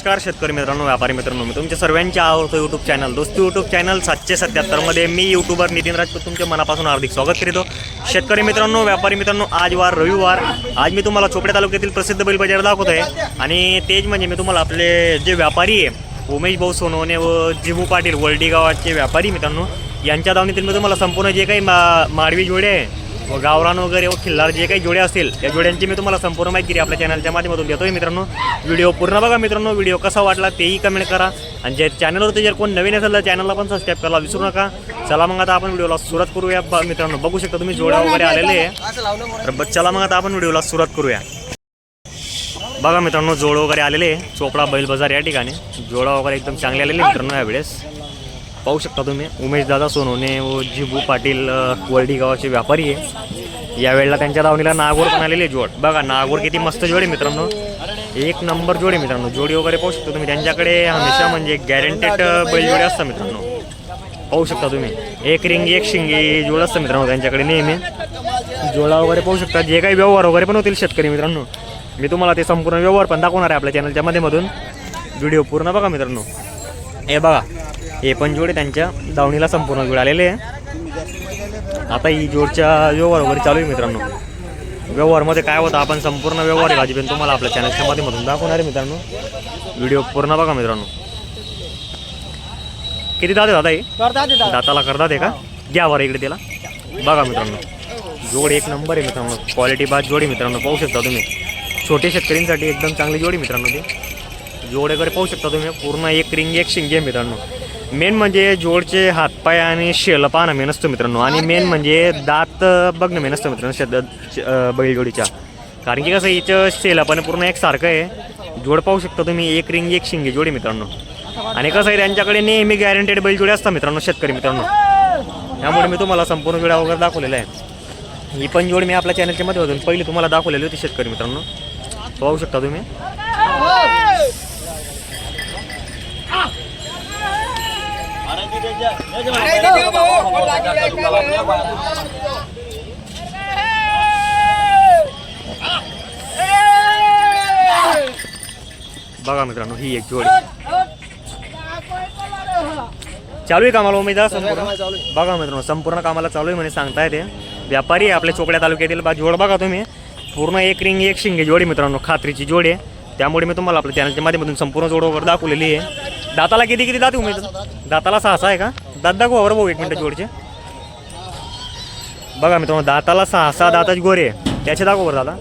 नमस्कार शेतकरी मित्रांनो व्यापारी मित्रांनो मी तुमच्या सर्वांचे आवडतो YouTube channel Dosti YouTube channel सातशे सत्याहत्तरमध्ये मी यूट्यूबर नितीन राजपूत तुमच्या मनापासून हार्दिक स्वागत करीतो. शेतकरी मित्रांनो व्यापारी मित्रांनो आज वार रविवार. आज मी तुम्हाला चोपड्या तालुक्यातील प्रसिद्ध बैल बाजार दाखवतो आहे आणि तेच म्हणजे मी तुम्हाला आपले जे व्यापारी आहे उमेश भाऊ सोनवणे व जिमू पाटील वर्डी गावाचे व्यापारी मित्रांनो यांच्या दावणीतील मी तुम्हाला संपूर्ण जे काही मा माडवी जोडे आहे व गावरान वगैरे व खिल्लार जे काही जोडे असतील त्या जोड्यांची मी तुम्हाला संपूर्ण माहिती आपल्या चॅनलच्या माध्यमातून देतोय मित्रांनो. व्हिडिओ पूर्ण बघा मित्रांनो. व्हिडिओ कसा वाटला तेही कमेंट करा. आणि जे चॅनलवरती जर कोण नवीन असेल तर चॅनलला पण सबस्क्राईब करायला विसरू नका. चला मग आता आपण व्हिडिओला सुरुवात करूया. मित्रांनो बघू शकता तुम्ही जोड्या वगैरे आलेले आहे. तर चला मग आता आपण व्हिडिओला सुरुवात करूया. बघा मित्रांनो जोड वगैरे आलेले आहे. चोपडा बैल बाजार या ठिकाणी. जोडा वगैरे एकदम चांगले आलेले मित्रांनो यावेळेस. पाहू शकता तुम्ही. उमेश दादा सोनवणे व जिबू पाटील वर्डी गावाचे व्यापारी आहे. यावेळेला त्यांच्या दावणीला नागोर पण आलेले आहे जोड. बघा नागोर किती मस्त जोड आहे मित्रांनो. एक नंबर जोड आहे मित्रांनो. जोडी वगैरे पाहू शकता तुम्ही. त्यांच्याकडे हमेशा म्हणजे गॅरंटेड बैलजोडी असतात मित्रांनो. पाहू शकता तुम्ही. एक रिंग एक शिंगी जोड असतं मित्रांनो त्यांच्याकडे नेहमी. जोडा वगैरे पाहू शकता. जे काही व्यवहार वगैरे पण होतील शेतकरी मित्रांनो. मी तुम्हाला ते संपूर्ण व्यवहार पण दाखवणार आहे आपल्या चॅनलच्या माध्यमातून. व्हिडिओ पूर्ण बघा मित्रांनो. हे बघा. हे पण जोडे त्यांच्या दावणीला संपूर्ण जोड आलेले आहे. आता ही जोडच्या व्यवहार वगैरे चालू आहे मित्रांनो. व्यवहारमध्ये काय होतं आपण संपूर्ण व्यवहार भाजी पण तुम्हाला आपल्या चॅनलच्या माध्यमातून दाखवणार आहे मित्रांनो. व्हिडिओ पूर्ण बघा मित्रांनो. किती दाते दादा हे? दाताला करतात आहे का? घ्या बरं इकडे त्याला. बघा मित्रांनो. जोड एक नंबर आहे मित्रांनो. क्वालिटी बाद जोडी मित्रांनो पाहू शकता तुम्ही. छोटे शेतकऱ्यांसाठी एकदम चांगली जोडी मित्रांनो ती. जोड वगैरे पाहू शकता तुम्ही. पूर्ण एक रिंग एक शिंगे मित्रांनो. मेन म्हणजे जोडचे हातपाय आणि शेल पाहणं मेन असतं मित्रांनो. आणि मेन म्हणजे दात बघणं मेन असतं मित्रांनो शेत बैलजोडीच्या. कारण की कसं हिचं शेला पण पूर्ण एक सारखं आहे. जोड पाहू शकता तुम्ही एक रिंग एक शिंगे जोडी मित्रांनो. आणि कसं आहे त्यांच्याकडे नेहमी गॅरंटेड बैलजोडी असतात मित्रांनो शेतकरी मित्रांनो. त्यामुळे मी तुम्हाला संपूर्ण जोड्या वगैरे दाखवलेला आहे. ही पण जोड मी आपल्या चॅनलच्या मध्ये होतो पहिली तुम्हाला दाखवलेली होती शेतकरी मित्रांनो. पाहू शकता तुम्ही. बघा मित्रांनो ही एक जोडी. चालू आहे कामाला उमेद संपूर्ण? बघा मित्रांनो संपूर्ण कामाला चालू आहे म्हणे सांगता येते व्यापारी आहे आपल्या चोपड्या तालुक्यातील. बा जोड बघा तुम्ही. पूर्ण एक रिंग एक शिंगे जोडी मित्रांनो खात्रीची जोडी आहे. त्यामुळे मी तुम्हाला आपल्या चॅनलच्या माध्यमातून संपूर्ण जोड वगैरे दाखवलेली आहे. दाताला किती किती दात उमेद दाताला सहा सहा आहे का? दात दाखवा बरं भाऊ एक मिनटं जोडचे. बघा मित्रांनो दाताला सहा सहा दाताची गोरे आहे. त्याचे दाखव बरं दादा.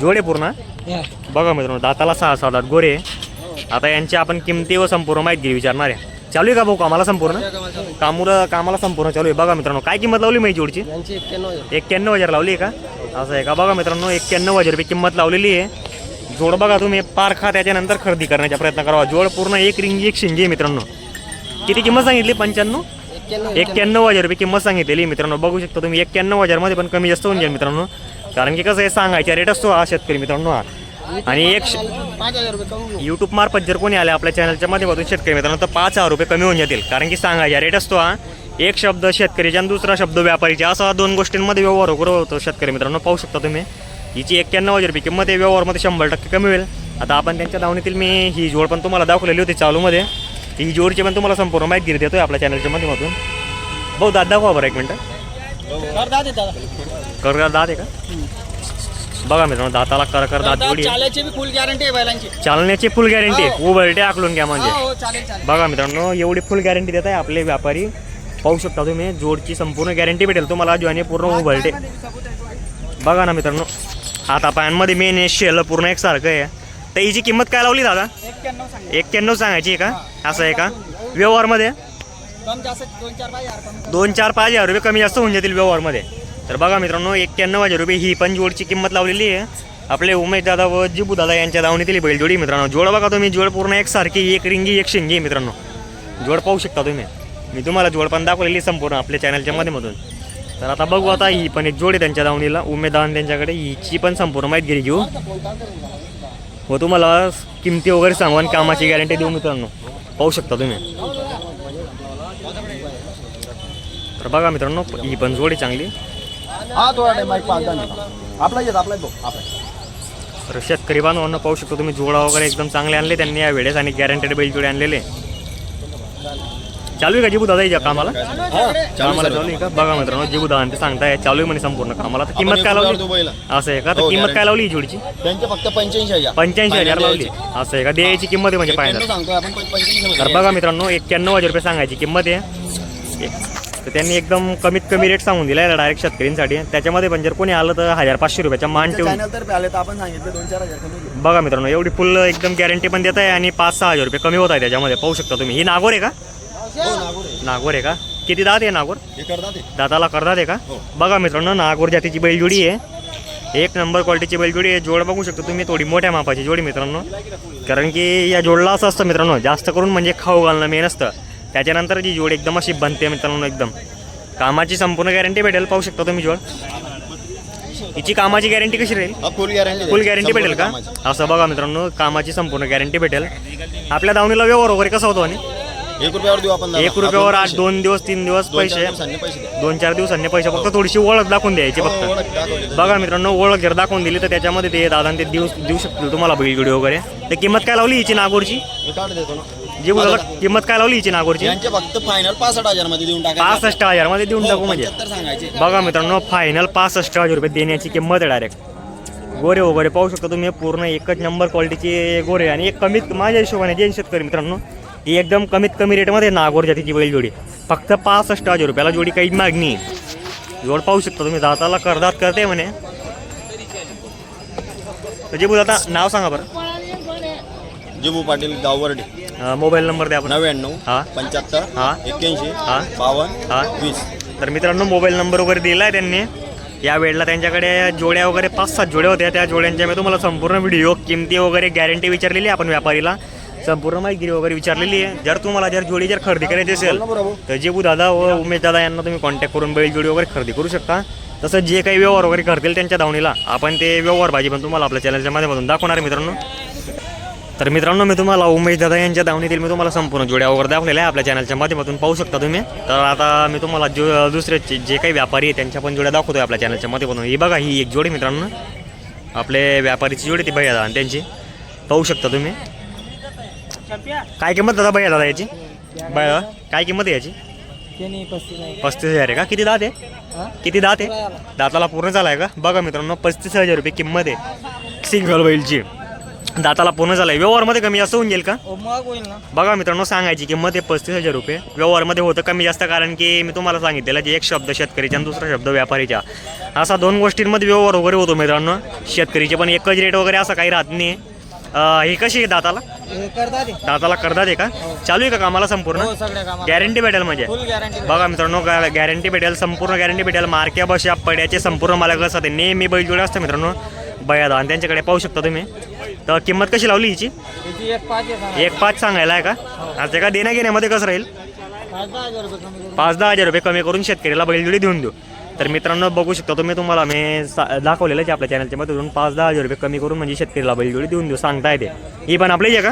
जोडे पूर्ण बघा मित्रांनो दाताला सहा सहा दात गोरे आहे. आता यांची आपण किमती व संपूर्ण माहिती विचारणार आहे. चालू आहे का भाऊ कामाला संपूर्ण? कामूर कामाला संपूर्ण चालू आहे. बघा मित्रांनो काय किंमत लावली माहिती जोडची. एक्क्याण्णव हजार लावली आहे का? असं आहे का? बघा मित्रांनो एक्क्याण्णव हजार रुपये किंमत लावलेली आहे. जोड बघा तुम्ही पारखा त्याच्यानंतर खरेदी करण्याचा प्रयत्न करावा जोड पूर्ण एक रिंगी एक शिंगी मित्रांनो. किती किंमत सांगितली? पंच्याण्णव? एक्क्याण्णव हजार. रुपये किंमत सांगितलेली मित्रांनो. बघू शकता तुम्ही एक्क्याण्णव हजारमध्ये पण कमी जास्त होऊन जाईल मित्रांनो. कारण की कसं आहे सांगायचा रेट असतो हा शेतकरी मित्रांनो हा. आणि एक. यूट्यूब मार्फत जर कोणी आले आपल्या चॅनलच्या माध्यमातून शेतकरी मित्रांनो तर पाच हजार रुपये कमी होऊन जातील. कारण की सांगायचा रेट असतो हा. एक शब्द शेतकरीचा आणि दुसरा शब्द व्यापारीचा असा दोन गोष्टींमध्ये व्यवहार होतो शेतकरी मित्रांनो. पाहू शकता तुम्ही. हिची एक्क्याण्णव हजार रुपये किंमत आहे व्यवहारमध्ये शंभर टक्के कमी होईल. आता आपण त्यांच्या दावणीतील मी ही जोड पण तुम्हाला दाखवलेली होती चालूमध्ये. ही जोडची पण तुम्हाला संपूर्ण माहिती देतोय आपल्या चॅनलच्या माध्यमातून. भाऊ दाद दाखवा बरं एक मिनटं. कर दादा आहे का? बघा मित्रांनो दाताला कर कर दात दादा, जोडी फुल गॅरंटी आहे बैलांची. चालण्याची फुल गॅरंटी आहे. उभरटे आकलून घ्या म्हणजे. हो हो बघा मित्रांनो एवढी फुल गॅरंटी देत आहे आपले व्यापारी. पाहू शकता तुम्ही जोडची संपूर्ण गॅरंटी भेटेल तुम्हाला. जो आणि पूर्ण उभरटे बघा ना मित्रांनो हातापायांमध्ये मेन शेल पूर्ण एक सारखं आहे. तर हिची किंमत काय लावली दादा? एक्क्याण्णव सांगायची आहे का? असं आहे का? व्यवहारमध्ये? दोन चार पाच हजार कमी. दोन चार पाच हजार रुपये कमी जास्त होऊन जातील व्यवहारमध्ये. तर बघा मित्रांनो एक्क्याण्णव हजार रुपये ही पण जोडची किंमत लावलेली आहे. आपले उमेश दादा व जिबू दादा यांच्या दावणीतील बैलजोडी मित्रांनो. जोड बघा तुम्ही जोड पूर्ण एक सारखी एक रिंगी एक शिंगी आहे मित्रांनो. जोड पाहू शकता तुम्ही. मी तुम्हाला जोड पण दाखवलेली संपूर्ण आपल्या चॅनलच्या माध्यमातून. तर आता बघू आता ही पण एक जोड त्यांच्या दावणीला. उमेद दादा त्यांच्याकडे. हिची पण संपूर्ण माहिती घरी घेऊ. व तुम्हाला किमती वगैरे सांगू आणि कामाची गॅरंटी देऊ मित्रांनो. पाहू शकता तुम्ही. तर बघा मित्रांनो ही पण जोडी चांगली. हा तर शेतकरी बांधवांना पाहू शकतो तुम्ही जोडा वगैरे एकदम चांगले आणले त्यांनी या वेळेस आणि गॅरंटेड बैल जोडे आणलेले. चालू आहे का जिबू दादा याच्या कामाला? कामाला चालू आहे का? बघा मित्रांनो जिबू दादा ते सांगताय चालू आहे म्हणे संपूर्ण कामाला. तर किंमत काय लावली? असं आहे का? तर हो, किंमत काय. लावली जोडीची? त्यांचे फक्त पंच्याऐंशी हजार. पंच्याऐंशी हजार लावली. असं आहे का? द्यायची किंमत आहे म्हणजे पंच्याऐंशी तर बघा मित्रांनो एक्क्याण्णव हजार रुपये सांगायची किंमत आहे. एक- तर त्यांनी एकदम कमीत कमी रेट सांगून दिला डायरेक्ट शेतकऱ्यांसाठी. त्याच्यामध्ये पण जर कोणी आलं तर हजार पाचशे रुपयाचा मान ठेवून. चॅनल तर आले तर आपण सांगितलं दोन चार हजार कमी घेऊ. बघा मित्रांनो एवढी फुल एकदम गॅरंटी पण देत आहे आणि पाच सहा हजार रुपये कमी होत आहे त्याच्यामध्ये. पाहू शकता तुम्ही. ही नागोर आहे का? नागोर आहे. नागोर आहे का? किती दात आहे नागोर? हे. दाताला करतात आहे का? हो. बघा मित्रांनो नागोर जातीची बैलजोडी आहे. एक नंबर क्वालिटीची बैलजोडी आहे. जोड बघू शकतो तुम्ही थोडी मोठ्या मापाची जोडी मित्रांनो. कारण की या जोडला असं असतं मित्रांनो जास्त करून म्हणजे खाऊ घालणं मेन असतं. त्याच्यानंतर जी जोड एकदम अशी बनते मित्रांनो एकदम. कामाची संपूर्ण गॅरंटी भेटेल पाहू शकता तुम्ही जोड. हिची कामाची गॅरंटी कशी राहील? हा फुल गॅरंटी फुल गॅरंटी भेटेल का? असं बघा मित्रांनो कामाची संपूर्ण गॅरंटी भेटेल. आपल्या दावणीला व्यवहार वगैरे कसा होतो आणि? एक रुपयावर देऊ आपण. एक रुपयावर पैसे. दोन दिवस तीन दिवस पैसे. दोन चार दिवसांनी पैसे. फक्त थोडीशी ओळख दाखवून द्यायची हो, फक्त. बघा मित्रांनो ओळख जर दाखवून दिली तर त्याच्यामध्ये ते दादा ते देऊ देऊ शकतील तुम्हाला बैलगडी वगैरे. तर किंमत काय लावली हिची नागोरची? जी बोला किंमत काय लावली हिची नागोरची? फक्त फायनल पासष्ट हजारमध्ये देऊन टाका. पासष्ट हजारमध्ये देऊन टाकू म्हणजे. बघा मित्रांनो फायनल पासष्ट हजार रुपये देण्याची किंमत आहे डायरेक्ट गोरे वगैरे पाहू शकता तुम्ही पूर्ण एकच नंबर क्वालिटीचे गोरे आणि एक कमीत माझ्या हिशोबाने जे शेतकरी मित्रांनो ही एकदम कमीत कमी रेटमध्ये नागोर जातीची बैल जोडी. फक्त पासष्ट हजार रुपयाला जोडी काही मागणी. जोड पाहू शकता तुम्ही दाताला करदात करते म्हणे. तर जे बोल आता नाव सांगा बरं. जिबू पाटील गाववर्डे. अं, मोबाईल नंबर द्या आपण. नव्याण्णव हा. पंच्याहत्तर हा. एक्क्याऐंशी हा. बावन्न हा. वीस. तर मित्रांनो मोबाईल नंबर वगैरे दिला आहे त्यांनी. या वेळेला त्यांच्याकडे जोड्या वगैरे पाच सात जोड्या होत्या. त्या जोड्यांच्या मी तुम्हाला संपूर्ण व्हिडिओ किमती वगैरे गॅरंटी विचारलेली आहे आपण व्यापारीला. संपूर्ण माहिती वगैरे विचारलेली आहे. जर तुम्हाला जर जोडी जर खरेदी करायची असेल तर जेबू दादा व उमेश दादा यांना तुम्ही कॉन्टॅक्ट करून बैल जोडी वगैरे खरेदी करू शकता. तसं जे काही व्यवहार वगैरे करतील त्यांच्या धावणीला आपण ते व्यवहार भाजी पण तुम्हाला आपल्या चॅनलच्या माध्यमातून दाखवणार आहे मित्रांनो. तर मित्रांनो मी तुम्हाला उमेश दादा यांच्या दावणीतील मी तुम्हाला संपूर्ण जोड्या वगैरे दाखवलेल्या आहे. आपल्या चॅनलच्या माध्यमातून पाहू शकता तुम्ही. तर आता मी तुम्हाला जो दुसरे जे जे काही व्यापारी आहे त्यांच्या पण जोड्या दाखवतोय आपल्या चॅनलच्या माध्यमातून. ही बघा ही एक जोडी मित्रांनो. आपले व्यापारीची जोडी ती भैया दादा त्यांची. पाहू शकता तुम्ही. काय किंमत दादा भैया दादा याची? दादा काय किंमत आहे याची? पस्तीस हजार. आहे का? किती दात आहे? हा? किती दात आहे? दाताला. पूर्ण झाला आहे का? बघा मित्रांनो पस्तीस हजार रुपये किंमत आहे. सिंगल बैलची. दाताला पूर्ण झाला आहे व्यवहारमध्ये कमी जास्त होऊन जाईल का? ना. बघा मित्रांनो सांगायची किंमत आहे पस्तीस हजार रुपये. व्यवहारमध्ये होतं कमी जास्त कारण की मी तुम्हाला सांगितलेलं की एक शब्द शेतकरीचा आणि दुसरा शब्द व्यापारीचा असा दोन गोष्टींमध्ये व्यवहार वगैरे होतो मित्रांनो. शेतकरीचे पण एकच रेट वगैरे असं काही राहत नाही. हे कशी आहे दाताला? हे दाताला करतात आहे का चालू आहे का कामाला संपूर्ण? हो गॅरंटी भेटेल म्हणजे? बघा मित्रांनो गॅरंटी भेटेल संपूर्ण गॅरंटी भेटेल. मार्क्या बशा पड्याचे संपूर्ण मालक असतात ते. नेहमी बैलजोडे असतं मित्रांनो. बयादा आणि त्यांच्याकडे पाहू शकता तुम्ही. तर किंमत कशी लावली हिची? एक पाच सांगायला आहे का? आता का देण्या घेण्यामध्ये कसं राहील? पाच दहा हजार रुपये कमी करून. पाच दहा हजार रुपये कमी करून शेतकऱ्याला बैलजोडी देऊन देऊ. तर मित्रांनो बघू शकता तुम्ही तुम्हाला मी सा- दाखवलेलं आहे आपल्या चॅनलच्या मधून. पाच दहा हजार रुपये कमी करून म्हणजे शेतकरीला बैलजोडी देऊन देऊ सांगता येते ही पण आपली आहे का?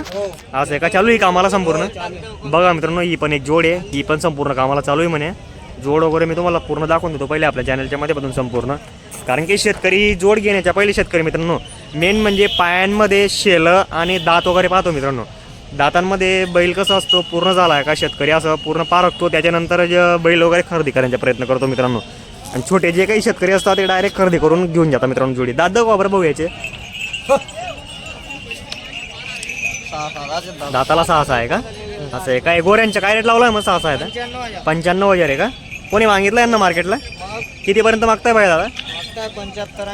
असं आहे का? चालू आहे कामाला संपूर्ण? बघा मित्रांनो ही पण एक जोड आहे. ही पण संपूर्ण कामाला चालू आहे म्हणे. जोड वगैरे मी तुम्हाला पूर्ण दाखवून देतो पहिले आपल्या चॅनलच्या माध्यमातून संपूर्ण. कारण की शेतकरी जोड घेण्याच्या पहिले शेतकरी मित्रांनो. मेन म्हणजे पायांमध्ये शेलं आणि दात वगैरे पाहतो मित्रांनो. दातांमध्ये बैल कसं असतो पूर्ण झाला आहे का शेतकरी? असं पूर्ण पारखतो. त्याच्यानंतर जे बैल वगैरे खरेदी करण्याचा प्रयत्न करतो मित्रांनो. आणि छोटे जे काही शेतकरी असतात ते डायरेक्ट खरेदी करून घेऊन जातात मित्रांनो जोडी. दादा वापर बरं याचे. दाताला सहा सहा आहे का? असं आहे काय गोऱ्यांच्या काय रेट लावला आहे मग सहा सहा आहे पंच्याण्णव हजार आहे का? कोणी मागितलं यांना मार्केटला कितीपर्यंत मागताय बाय दादा?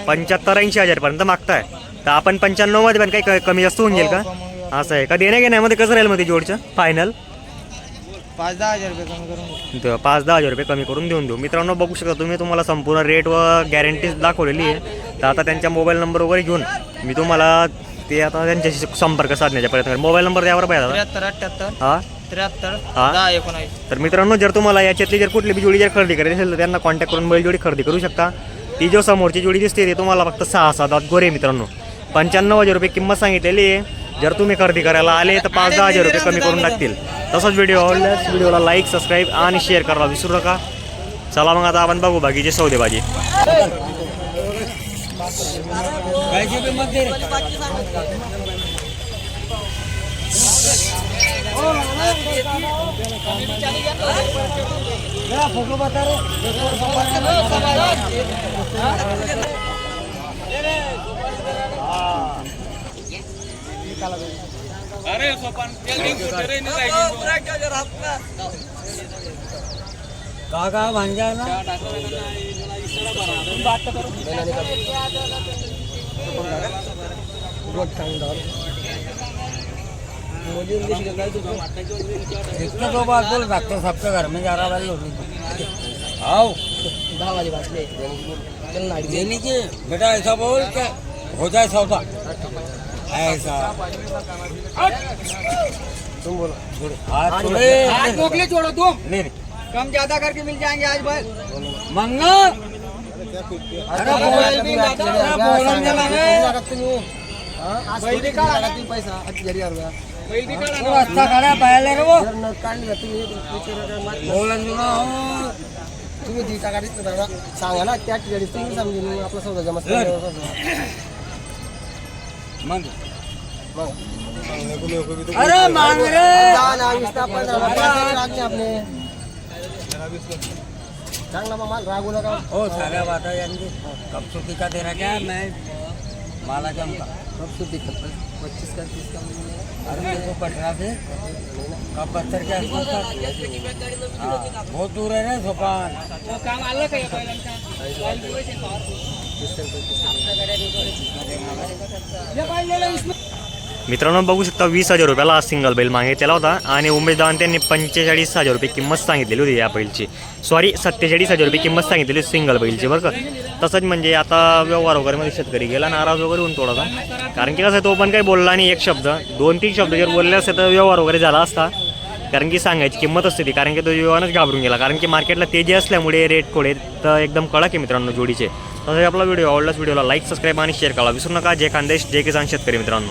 पंच्याहत्तर ऐंशी हजारपर्यंत मागताय. तर आपण पंच्याण्णवमध्ये पण काही कमी जास्त होऊन जाईल का? असं आहे का? देण्या घेण्यामध्ये कसं राहील मग ते जोडचं? फायनल पाच दहा हजार रुपये कमी करून. पाच दहा हजार रुपये कमी करून देऊन देऊ. मित्रांनो बघू शकता तुम्ही तुम्हाला संपूर्ण रेट व गॅरंटी दाखवलेली आहे. तर आता त्यांच्या मोबाईल नंबर वगैरे घेऊन मी तुम्हाला ते आता त्यांच्याशी संपर्क साधण्याचा प्रयत्न करेन. मोबाईल नंबर द्यावर पाहिजे दादा त्र्याहत्तर अठ्ठ्याहत्तर हा? त्र्याहत्तर हा? दहा एकोणावीस तर मित्रांनो जर तुम्हाला याच्यातली जर कुठली बी जोडी जर खरेदी करायची असेल तर त्यांना कॉन्टॅक्ट करून बैल जोडी खरेदी करू शकता. ती जो समोरची जोडी दिसते ती तुम्हाला फक्त सहा सात आठ गोरे मित्रांनो. पंच्याण्णव हजार रुपये किंमत सांगितलेली आहे. जर तुम्ही खरेदी करायला आले तर पाच दहा हजार रुपये कमी करून टाकतील. तसंच व्हिडिओ आवडल्यास व्हिडिओला लाईक सबस्क्राईब आणि शेअर करायला विसरू नका. चला मग आता आपण बघू बाकीचे भाजी काका भांजा ना? इसका दो बार बोल डॉक्टर साहब के घर में जा रहा वाली होनी आओ दहा वाली बात ले बेटा ऐसा बोल के हो जाए सौदा। तुम बोलो हाथ छोड़े हाथ मोकले छोड़ो तुम नहीं नहीं कम ज्यादा करके मिल जाएंगे आज भाई मंगा अरे बोल भी ना बोलन जला रस्ता काढा पाहायला वो बोलन जुना तुम्ही दिवसा सांगा ना त्या गाडीत तुम्ही समजून आपला सौदा जमा मग अरे मांग रे। आपले चांगला मग माल रागू नका ओ साऱ्या बाता यांनी कब चुकीचा दे रहा क्या मैं माला जम का सब शुद्ध दिक्कत पच्चीस का तीस का अरे मेरे को कटरा दे कब बहत्तर के आसपास था हाँ, बहुत दूर है ना सोपान। मित्रांनो बघू शकता वीस हजार रुपयाला हा सिंगल बैल मागितलेला होता आणि उमेश दावंत त्यांनी पंचेचाळीस हजार रुपये किंमत सांगितलेली होती या बैलची. सॉरी सत्तेचाळीस हजार रुपये किंमत सांगितलेली होती सिंगल बैलची बरं का? तसंच म्हणजे आता व्यवहार वगैरे मध्ये शेतकरी गेला नाराज वगैरे होऊन थोडासा. कारण की कसं आहे, तो पण काही बोलला नाही एक शब्द. दोन तीन शब्द जर बोलले असते तर व्यवहार वगैरे झाला असता. कारण की सांगायची किंमत असते ती. कारण की तो व्यवहारच घाबरून गेला. कारण की मार्केटला तेजी असल्यामुळे रेट कोडे तर एकदम कडक आहे मित्रांनो जोडीचे. तसंच आपला व्हिडिओ आवडलाच व्हिडिओला लाईक सबस्क्राईब आणि शेअर करा. विसरू नका. जे खानदेश जे किसान शेतकरी मित्रांनो.